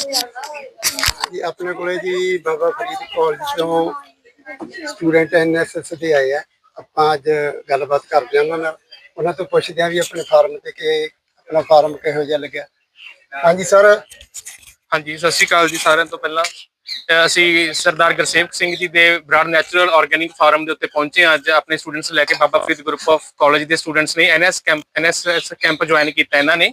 ਜੀ, ਆਪਣੇ ਕੋਲੇ ਜੀ ਬਾਬਾ ਫਰੀਦ ਕਾਲਜ ਤੋਂ ਸਟੂਡੈਂਟ ਐਨਐਸਐਸ ਦੇ ਆਏ ਆ। ਆਪਾਂ ਅੱਜ ਗੱਲਬਾਤ ਕਰਦੇ ਹਾਂ ਉਹਨਾਂ ਨਾਲ। ਉਹਨਾਂ ਤੋਂ ਪੁੱਛਦੇ ਆ ਵੀ ਆਪਣੇ ਫਾਰਮ ਤੇ ਕਿ ਆਪਣਾ ਫਾਰਮ ਕਿਹੋ ਜਿਹਾ ਲੱਗਿਆ। ਹਾਂਜੀ ਸਰ ਹਾਂਜੀ, ਸਤਿ ਸ਼੍ਰੀ ਅਕਾਲ ਜੀ ਸਾਰਿਆਂ ਤੋਂ ਪਹਿਲਾਂ। ਅਸੀਂ ਸਰਦਾਰ ਗੁਰਸੇਵਕ ਸਿੰਘ ਜੀ ਦੇ ਬਰਾੜ ਨੈਚੁਰਲ ਆਰਗੈਨਿਕ ਫਾਰਮ ਦੇ ਉੱਤੇ ਪਹੁੰਚੇ ਹਾਂ। ਅੱਜ ਆਪਣੇ ਸਟੂਡੈਂਟਸ ਲੈ ਕੇ Baba Farid group of college ਦੇ ਸਟੂਡੈਂਟਸ ਨੇ NS camp NSS camp join ਕੀਤਾ ਇਹਨਾਂ ਨੇ।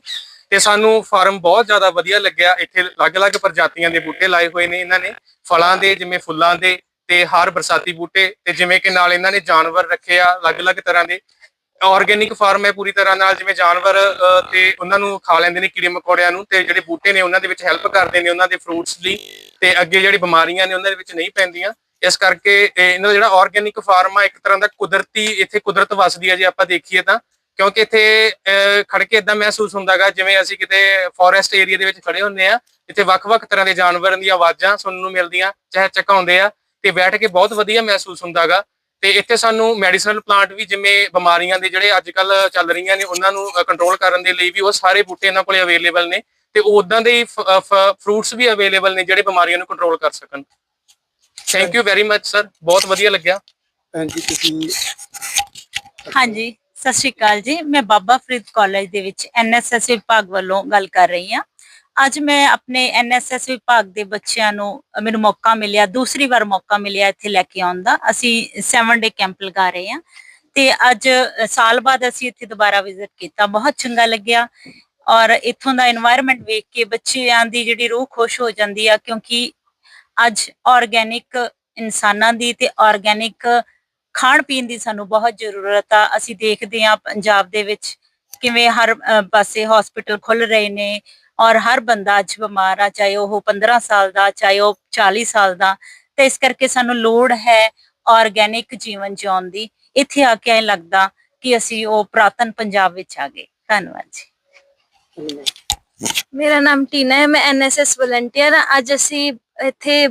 ਤੇ ਸਾਨੂੰ ਫਾਰਮ ਬਹੁਤ ਜ਼ਿਆਦਾ ਵਧੀਆ ਲੱਗਿਆ। ਇੱਥੇ ਅਲੱਗ-ਅਲੱਗ ਪ੍ਰਜਾਤੀਆਂ ਦੇ ਬੂਟੇ ਲਾਏ ਹੋਏ ਨੇ ਇਹਨਾਂ ਨੇ, ਫਲਾਂ ਦੇ ਜਿਵੇਂ ਫੁੱਲਾਂ ਦੇ ਤੇ ਹਰ ਬਰਸਾਤੀ ਬੂਟੇ ਤੇ ਜਿਵੇਂ ਕਿ ਨਾਲ ਇਹਨਾਂ ਨੇ ਜਾਨਵਰ ਰੱਖੇ ਆ ਅਲੱਗ-ਅਲੱਗ ਤਰ੍ਹਾਂ ਦੇ। ਆਰਗੈਨਿਕ ਫਾਰਮ ਹੈ ਪੂਰੀ ਤਰ੍ਹਾਂ ਨਾਲ, ਜਿਵੇਂ ਜਾਨਵਰ ਤੇ ਉਹਨਾਂ ਨੂੰ ਖਾ ਲੈਂਦੇ ਨੇ ਕੀੜੇ ਮਕੌੜਿਆਂ ਨੂੰ ਤੇ ਜਿਹੜੇ ਬੂਟੇ ਨੇ ਉਹਨਾਂ ਦੇ ਵਿੱਚ ਹੈਲਪ ਕਰਦੇ ਨੇ ਉਹਨਾਂ ਦੇ ਫਰੂਟਸ ਦੀ ਤੇ ਅੱਗੇ ਜਿਹੜੀ ਬਿਮਾਰੀਆਂ ਨੇ ਉਹਨਾਂ ਦੇ ਵਿੱਚ ਨਹੀਂ ਪੈਂਦੀਆਂ। ਇਸ ਕਰਕੇ ਇਹਨਾਂ ਦਾ ਜਿਹੜਾ ਆਰਗੈਨਿਕ ਫਾਰਮ ਆ, ਇੱਕ ਤਰ੍ਹਾਂ ਦਾ ਕੁਦਰਤੀ, ਇੱਥੇ ਕੁਦਰਤ ਵਸਦੀ ਹੈ ਜੇ ਆਪਾਂ ਦੇਖੀਏ ਤਾਂ। ਕਿਉਂਕਿ ਇੱਥੇ ਖੜ ਕੇ ਇਦਾਂ ਮਹਿਸੂਸ ਹੁੰਦਾਗਾ ਜਿਵੇਂ ਅਸੀਂ ਕਿਤੇ ਫੋਰੈਸਟ ਏਰੀਆ ਦੇ ਵਿੱਚ ਖੜੇ ਹੁੰਦੇ ਆ ਇੱਥੇ ਵੱਖ-ਵੱਖ ਤਰ੍ਹਾਂ ਦੇ ਜਾਨਵਰਾਂ ਦੀਆਂ ਆਵਾਜ਼ਾਂ ਸੁਣਨ ਨੂੰ ਮਿਲਦੀਆਂ ਚਾਹੇ ਚਕਾਉਂਦੇ ਆ ਤੇ ਬੈਠ ਕੇ ਬਹੁਤ ਵਧੀਆ ਮਹਿਸੂਸ ਹੁੰਦਾਗਾ। ਤੇ ਇੱਥੇ ਸਾਨੂੰ ਮੈਡੀਸਨਲ ਪਲਾਂਟ ਵੀ ਜਿਵੇਂ ਬਿਮਾਰੀਆਂ ਦੇ ਜਿਹੜੇ ਅੱਜ ਕੱਲ ਚੱਲ ਰਹੀਆਂ ਨੇ ਉਹਨਾਂ ਨੂੰ ਕੰਟਰੋਲ ਕਰਨ ਦੇ ਲਈ ਵੀ ਉਹ ਸਾਰੇ ਬੂਟੇ ਇਹਨਾਂ ਕੋਲੇ ਅਵੇਲੇਬਲ ਨੇ ਤੇ ਉਦਾਂ ਦੇ ਫਰੂਟਸ ਵੀ ਅਵੇਲੇਬਲ ਨੇ ਜਿਹੜੇ ਬਿਮਾਰੀਆਂ ਨੂੰ ਕੰਟਰੋਲ ਕਰ ਸਕਣ। Thank you very much sir ਬਹੁਤ ਵਧੀਆ ਲੱਗਿਆ। ਹਾਂਜੀ ਤੁਸੀਂ ਹਾਂਜੀ। ਸਤਿ ਸ਼੍ਰੀ ਅਕਾਲ ਜੀ। ਮੈਂ ਬਾਬਾ ਫਰੀਦ ਕਾਲਜ ਦੇ ਵਿੱਚ ਐਨਐਸਐਸ ਵਿਭਾਗ ਵੱਲੋਂ ਗੱਲ ਕਰ ਰਹੀ ਹਾਂ। ਅੱਜ ਮੈਂ ਆਪਣੇ ਐਨਐਸਐਸ ਵਿਭਾਗ ਦੇ ਬੱਚਿਆਂ ਨੂੰ ਮੈਨੂੰ ਮੌਕਾ ਮਿਲਿਆ, ਦੂਸਰੀ ਵਾਰ ਮੌਕਾ ਮਿਲਿਆ ਇੱਥੇ ਲੈ ਕੇ ਆਉਣ ਦਾ। ਅਸੀਂ 7 ਡੇ ਕੈਂਪ ਲਗਾ ਰਹੇ ਹਾਂ ਤੇ ਅੱਜ ਸਾਲ ਬਾਅਦ ਅਸੀਂ ਇੱਥੇ ਦੁਬਾਰਾ ਵਿਜ਼ਿਟ ਕੀਤਾ। ਬਹੁਤ ਚੰਗਾ ਲੱਗਿਆ ਔਰ ਇੱਥੋਂ ਦਾ এনवायरमेंट ਵੇਖ ਕੇ ਬੱਚਿਆਂ ਦੀ ਜਿਹੜੀ ਰੂਹ ਖੁਸ਼ ਹੋ ਜਾਂਦੀ ਆ ਕਿਉਂਕਿ ਅੱਜ ਆਰਗੈਨਿਕ ਇਨਸਾਨਾਂ ਦੀ ਤੇ ਆਰਗੈਨਿਕ ਖਾਣ ਪੀਣ ਦੀ ਸਾਨੂੰ ਬਹੁਤ ਜ਼ਰੂਰਤ ਆ। ਅਸੀਂ ਦੇਖਦੇ ਹਾਂ ਪੰਜਾਬ ਦੇ ਵਿੱਚ ਕਿਵੇਂ ਹਰ ਪਾਸੇ ਹਸਪੀਟਲ ਖੁੱਲ ਰਹੇ ਨੇ ਔਰ ਹਰ ਬੰਦਾ ਅੱਜ ਬਿਮਾਰ ਆ, ਚਾਹੇ ਉਹ 15 ਸਾਲ ਦਾ, ਚਾਹੇ ਉਹ 40 ਸਾਲ ਦਾ। ਤੇ ਇਸ ਕਰਕੇ ਸਾਨੂੰ ਲੋੜ ਹੈ ਆਰਗੈਨਿਕ ਜੀਵਨ ਜਿਉਣ ਦੀ। ਇੱਥੇ ਆ ਕੇ ਐਂ ਲੱਗਦਾ ਕਿ ਅਸੀਂ ਉਹ ਪ੍ਰਾਤਨ ਪੰਜਾਬ ਵਿੱਚ ਆ ਗਏ। ਧੰਨਵਾਦ ਜੀ। ਮੇਰਾ ਨਾਮ ਟੀਨਾ ਹੈ, ਮੈਂ ਐਨਐਸਐਸ ਵਲੰਟੀਅਰ ਹਾਂ। ਅੱਜ ਅਸੀਂ ਇੱਥੇ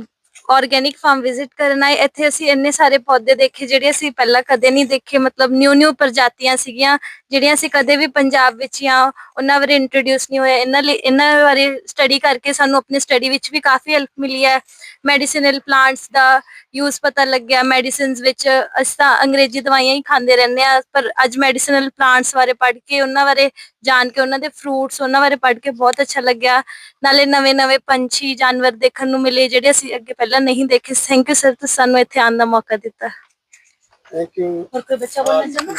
ਆਰਗੈਨਿਕ ਫਾਰਮ ਵਿਜ਼ਿਟ ਕਰਨ ਆਏ। ਇੱਥੇ ਅਸੀਂ ਇੰਨੇ ਸਾਰੇ ਪੌਦੇ ਦੇਖੇ ਜਿਹੜੇ ਅਸੀਂ ਪਹਿਲਾਂ ਕਦੇ ਨਹੀਂ ਦੇਖੇ। ਮਤਲਬ ਨਿਊ ਨਿਊ ਪ੍ਰਜਾਤੀਆਂ ਸੀਗੀਆਂ, ਜਿਹੜੀਆਂ ਅਸੀਂ ਕਦੇ ਵੀ ਪੰਜਾਬ ਵਿੱਚ ਜਾਂ ਉਹਨਾਂ ਬਾਰੇ ਇੰਟਰੋਡਿਊਸ ਨਹੀਂ ਹੋਇਆ। ਇਹਨਾਂ ਲਈ, ਇਹਨਾਂ ਬਾਰੇ ਸਟੱਡੀ ਕਰਕੇ ਸਾਨੂੰ ਆਪਣੀ ਸਟੱਡੀ ਵਿੱਚ ਵੀ ਕਾਫੀ ਹੈਲਪ ਮਿਲੀ ਹੈ। ਮੈਡੀਸਿਨਲ ਪਲਾਂਟਸ ਦਾ ਯੂਜ਼ ਪਤਾ ਲੱਗਿਆ। ਮੈਡੀਸਿਨਸ ਵਿੱਚ ਅਸੀਂ ਤਾਂ ਅੰਗਰੇਜ਼ੀ ਦਵਾਈਆਂ ਹੀ ਖਾਂਦੇ ਰਹਿੰਦੇ ਆ ਪਰ ਅੱਜ ਮੈਡੀਸਿਨਲ ਪਲਾਂਟਸ ਬਾਰੇ ਪੜ੍ਹ ਕੇ ਉਹਨਾਂ ਬਾਰੇ ਜਾਣ ਕੇ ਉਹਨਾਂ ਦੇ ਫਰੂਟਸ ਉਹਨਾਂ ਬਾਰੇ ਪੜ੍ਹ ਕੇ ਬਹੁਤ ਅੱਛਾ ਲੱਗਿਆ। ਨਾਲੇ ਨਵੇਂ-ਨਵੇਂ ਪੰਛੀ ਜਾਨਵਰ ਦੇਖਣ ਨੂੰ ਮਿਲੇ ਜਿਹੜੇ ਅਸੀਂ ਅੱਗੇ ਪਹਿਲਾਂ ਨਹੀਂ ਦੇਖੇ। ਥੈਂਕ ਯੂ ਸਰ ਤੁਸੀਂ ਸਾਨੂੰ ਇੱਥੇ ਆਉਣ ਦਾ ਮੌਕਾ ਦਿੱਤਾ। ਥੈਂਕ ਯੂ ਹੋਰ ਕੋਈ ਬੱਚਾ ਬੋਲਣਾ ਚਾਹੁੰਦਾ?